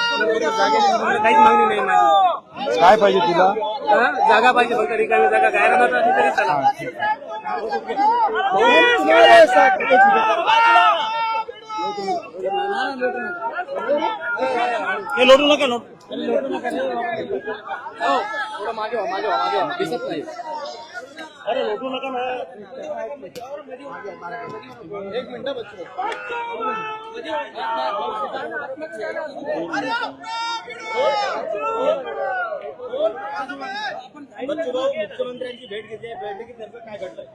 काहीच मागणी नाही माझी काय पाहिजे तुला? जागा पाहिजे फक्त रिकामी जागा. गायरानात असली तरी चालेल. हे लोटू नका लोट. थोडं मागे व्हा, मागे व्हा, मागे व्हा. दिसत नाही. अरे लोटू नका ना. एक मिनिट बच्चू मुख्यमंत्र्यांची भेट घेतली बैठकीत नेमकं काय घडलंय?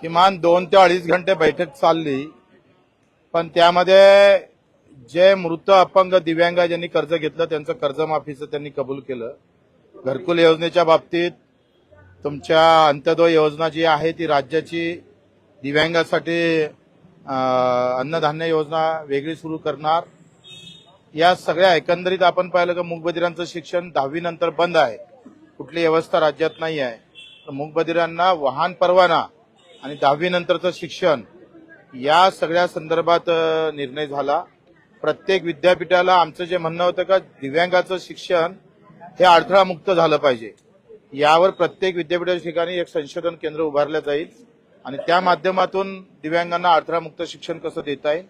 किमान दोन ते अडीच घंटे बैठक चालली. पण त्यामध्ये जे मृत अपंग दिव्यांग ज्यांनी कर्ज घेतलं त्यांचं कर्जमाफीचं त्यांनी कबूल केलं. घरकुल योजनेच्या बाबतीत तुमच्या अंत्योदय योजना जी आहे ती राज्याची दिव्यांगासाठी अन्नधान्य योजना वेगळी सुरू करणार. या सगळ्या एकंदरीत आपण पाहिलं की मूकबधिरांचं शिक्षण दहावी नंतर बंद आहे. कुठली व्यवस्था राज्यात नाही आहे तर मूकबधिरांना वाहन परवाना आणि दहावी नंतरचं शिक्षण या सगळ्या संदर्भात निर्णय झाला. प्रत्येक विद्यापीठाला आमचं जे म्हणणं होतं का दिव्यांगाचं शिक्षण हे अडथळामुक्त झालं पाहिजे. यावर प्रत्येक विद्यापीठाच्या ठिकाणी एक संशोधन केंद्र उभारलं जाईल आणि त्या माध्यमातून दिव्यांगांना अडथळामुक्त शिक्षण कसं देता येईल?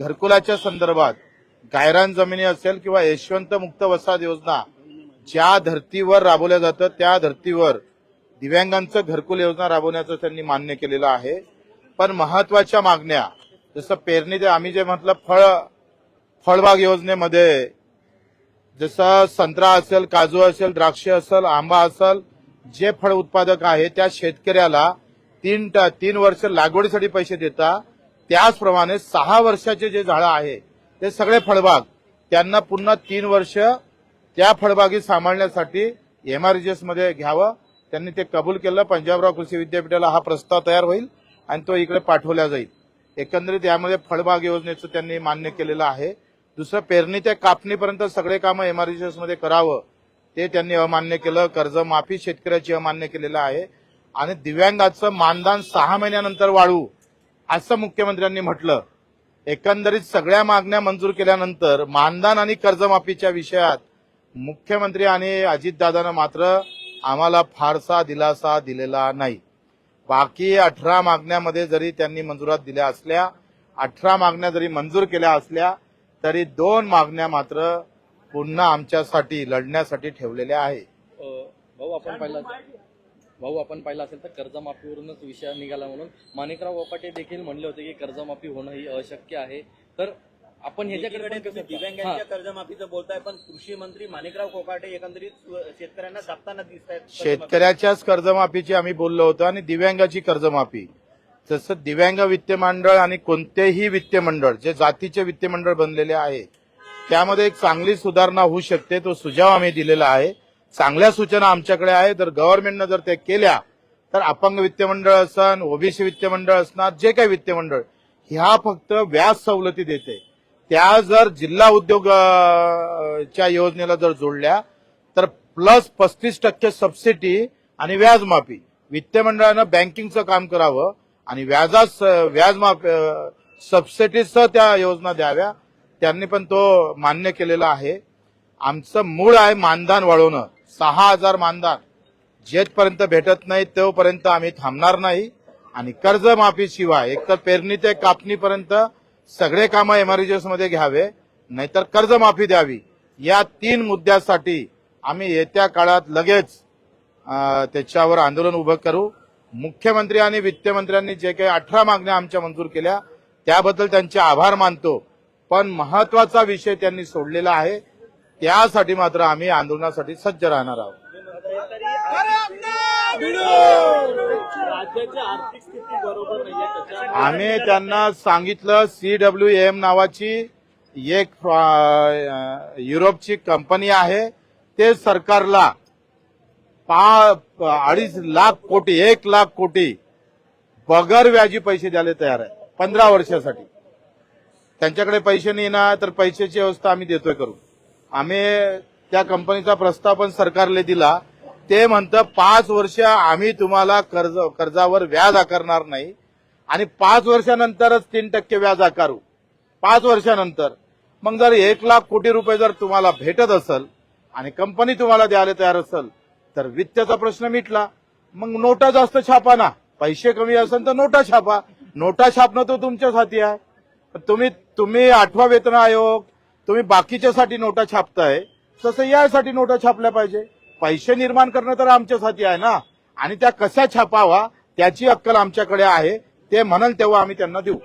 घरकुलाच्या संदर्भात गायरान जमिनी असेल किंवा यशवंत मुक्त वसाहत योजना ज्या धर्तीवर राबवल्या जातं त्या धर्तीवर दिव्यांगांचं घरकुल योजना राबवण्याचं त्यांनी मान्य केलेलं आहे. पण महत्त्वाच्या मागण्या. जसं पेरणी ते आम्ही जे म्हटलं फळ फळबाग योजनेमध्ये जसं संत्रा असेल काजू असेल द्राक्ष असेल आंबा असेल जे फळ उत्पादक आहे त्या शेतकऱ्याला तीन तीन वर्ष लागवडीसाठी पैसे देता त्याचप्रमाणे सहा वर्षाचे जे झाडं आहे ते सगळे फळबाग त्यांना पुन्हा तीन वर्ष त्या फळबागी सांभाळण्यासाठी एमआरजीएसमध्ये घ्यावं. त्यांनी ते कबूल केलं. पंजाबराव कृषी विद्यापीठाला हा प्रस्ताव तयार होईल. आणि तो इकडे पाठवला जाईल. एकंदरीत यामध्ये फळबाग योजनेचं त्यांनी मान्य केलेलं आहे. दुसरं पेरणी ते कापणीपर्यंत सगळे कामं एमआरजीएसमध्ये करावं ते त्यांनी अमान्य केलं. कर्जमाफी शेतकऱ्याची अमान्य केलेलं आहे. आणि दिव्यांगाचं मानधन सहा महिन्यानंतर वाढवू असं मुख्यमंत्र्यांनी म्हटलं. एकंदरीत सगळ्या मागण्या मंजूर केल्यानंतर मानधन आणि कर्जमाफीच्या विषयात मुख्यमंत्री आणि अजितदादानं मात्र आम्हाला फारसा दिलासा दिलेला नाही. बाकी अठरा मागण्यामध्ये जरी त्यांनी मंजुरात दिल्या असल्या अठरा मागण्या जरी मंजूर केल्या असल्या तरी दोन मागण्या मात्र पुन्हा आमच्यासाठी लढण्यासाठी ठेवलेल्या आहे भाऊ आपण पाहिला भाऊ आपण पाहिलं असेल तर कर्जमाफीवरूनच विषय निघाला म्हणून. माणिकराव वपाटे देखील म्हणले होते की कर्जमाफी होणं ही अशक्य आहे. तर आपण ह्याच्याकडे तुम्ही दिव्यांगांच्या. कर्जमाफीचं बोलताय पण कृषी मंत्री माणिकराव कोकाटे एकंदरीत शेतकऱ्यांना दाबताना दिसत आहेत शेतकऱ्याच्याच कर्जमाफीची आम्ही बोललो होतो आणि दिव्यांगाची कर्जमाफी. जसं दिव्यांग वित्त मंडळ आणि कोणतेही वित्त मंडळ जे जातीचे वित्त मंडळ बनलेले आहे त्यामध्ये एक चांगली सुधारणा होऊ शकते तो सुझाव आम्ही दिलेला आहे. चांगल्या सूचना आमच्याकडे आहे. जर गव्हर्नमेंटनं जर ते केल्या तर अपंग वित्त मंडळ असन ओबीसी वित्त मंडळ असणार जे काही वित्त मंडळ ह्या फक्त व्याज सवलती देते. त्या जर जिल्हा उद्योग च्या योजनेला जर जोडल्या तर प्लस पस्तीस टक्के सबसिडी आणि व्याजमाफी. वित्त मंडळानं बँकिंगचं काम करावं आणि व्याजास व्याज माफ सबसिडीसह त्या योजना द्याव्या. त्यांनी पण तो मान्य केलेला आहे. आमचं मूळ आहे मानधन वाढवणं. सहा हजार मानधन. जेथपर्यंत भेटत नाही तोपर्यंत आम्ही थांबणार नाही. आणि कर्जमाफीशिवाय एकतर पेरणी ते कापणीपर्यंत सगळे कामं एमआरजीएसमध्ये घ्यावे नाहीतर कर्जमाफी द्यावी. या तीन मुद्द्यासाठी आम्ही येत्या काळात लगेच त्याच्यावर आंदोलन उभं करू. मुख्यमंत्री आणि वित्तमंत्र्यांनी जे काही अठरा मागण्या आमच्या मंजूर केल्या त्याबद्दल त्यांचे आभार मानतो. पण महत्त्वाचा विषय त्यांनी सोडलेला आहे. त्यासाठी मात्र आम्ही आंदोलनासाठी सज्ज राहणार आहोत. राज्याची आर्थिक स्थिती बरोबर नाहीये आम्ही त्यांना सांगितलं सीडब्ल्यू एम नावाची एक युरोपची कंपनी आहे. ते सरकारला पा अडीच लाख कोटी एक लाख कोटी बगर व्याजी पैसे द्यायला तयार आहे पंधरा वर्षासाठी. त्यांच्याकडे पैसे नाही ना तर पैशाची व्यवस्था आम्ही देतोय करू आम्ही त्या कंपनीचा प्रस्ताव पण सरकारला दिला. ते म्हणतं पाच वर्ष आम्ही तुम्हाला कर्ज कर्जावर व्याज आकारणार नाही. आणि पाच वर्षानंतरच तीन टक्के व्याज आकारू. पाच वर्षानंतर. मग जर एक लाख कोटी रुपये जर तुम्हाला भेटत असेल आणि कंपनी तुम्हाला द्यायला तयार असेल तर वित्ताचा प्रश्न मिटला. मग नोटा जास्त छापा ना. पैसे कमी असेल तर नोटा छापा. नोटा छापणं तो तुमच्यासाठी आहे. तुम्ही तुम्ही आठवा वेतन आयोग तुम्ही बाकीच्यासाठी नोटा छापताय तसं यासाठी नोटा छापल्या पाहिजे. पैसे निर्माण करणं तर आमच्याच हाती आहे ना. आणि त्या कशा छापावा त्याची अक्कल आमच्याकडे आहे. ते म्हणाल तेव्हा आम्ही त्यांना देऊ.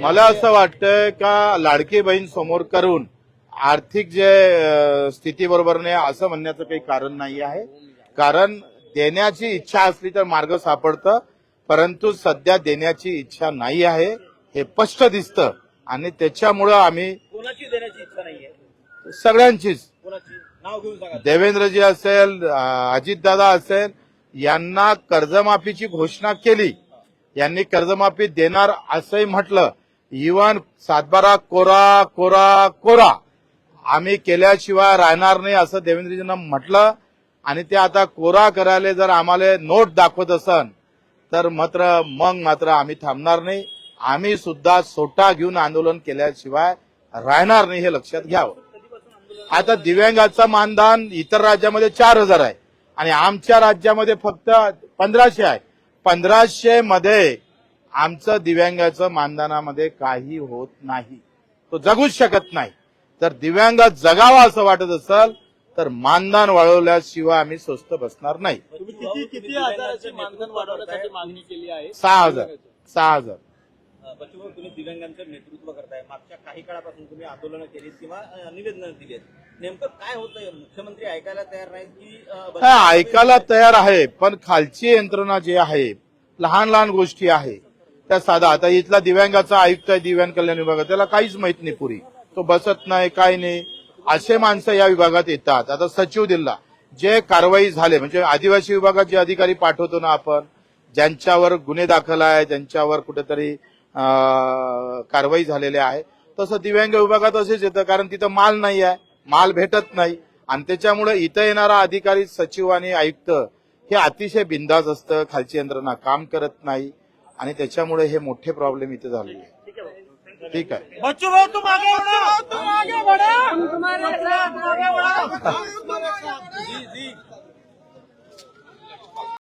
मला असं वाटतंय का लाडकी बहीण समोर करून आर्थिक जे स्थिती बरोबर नाही असं म्हणण्याचं काही कारण नाही आहे. कारण देण्याची इच्छा असली तर मार्ग सापडतं परंतु सध्या देण्याची इच्छा नाही आहे. हे स्पष्ट दिसतं. आणि त्याच्यामुळं आम्ही कोणाची देण्याची इच्छा नाहीये? सगळ्यांचीच. नाव घेऊन देवेंद्रजी असेल अजितदादा असेल यांना कर्जमाफीची घोषणा केली. यांनी कर्जमाफी देणार असंही म्हटलं. इवन सातबारा कोरा कोरा कोरा. आम्ही केल्याशिवाय राहणार नाही असं देवेंद्रजींना म्हटलं. आणि ते आता कोरा करायला जर आम्हाला नोट दाखवत असन तर मात्र मग मात्र आम्ही थांबणार नाही. आम्ही सुद्धा सोटा घेऊन आंदोलन केल्याशिवाय राहणार नाही हे लक्षात घ्यावं. आता दिव्यांगाचं मानधन इतर राज्यामध्ये चार हजार आहे आणि आमच्या राज्यामध्ये फक्त पंधराशे आहे. पंधराशे मध्ये आमचं दिव्यांगाचं मानधनामध्ये काही होत नाही. तो जगूच शकत नाही. तर दिव्यांग जगावा असं वाटत असेल तर मानधन वाढवल्याशिवाय आम्ही स्वस्त बसणार नाही. सहा हजार. सहा हजार. बच्चूभाऊ तुम्ही दिव्यांगांचं नेतृत्व करताय. मागच्या काही काळापासून तुम्ही आंदोलनं केलीत किंवा निवेदन दिली आहेत नेमकं काय होतंय? मुख्यमंत्री ऐकायला तयार नाहीत की हा ऐकायला तयार आहे पण खालची यंत्रणा जी आहे लहान लहान गोष्टी आहे त्या साधा. आता इथला दिव्यांगाचा आयुक्त आहे दिव्यांग कल्याण विभागात. त्याला काहीच माहीत नाही पुरी. तो बसत नाही काय नाही. असे माणसं या विभागात येतात. आता सचिव दिला. जे कारवाई झाले म्हणजे आदिवासी विभागात जे अधिकारी पाठवतो ना आपण ज्यांच्यावर गुन्हे दाखल आहे ज्यांच्यावर कुठेतरी कारवाई झालेली आहे. तसं दिव्यांग विभागात असेच येतं कारण तिथं माल नाही आहे. माल भेटत नाही. आणि त्याच्यामुळे इथं येणारा अधिकारी सचिव आणि आयुक्त हे अतिशय बिंदास असतं खालची यंत्रणा काम करत नाही. आणि त्याच्यामुळे हे मोठे प्रॉब्लेम इथे झालेले आहे ठीक आहे. बच्चू भाऊ तुम आगे बढ़ो तुम आगे बढ़ो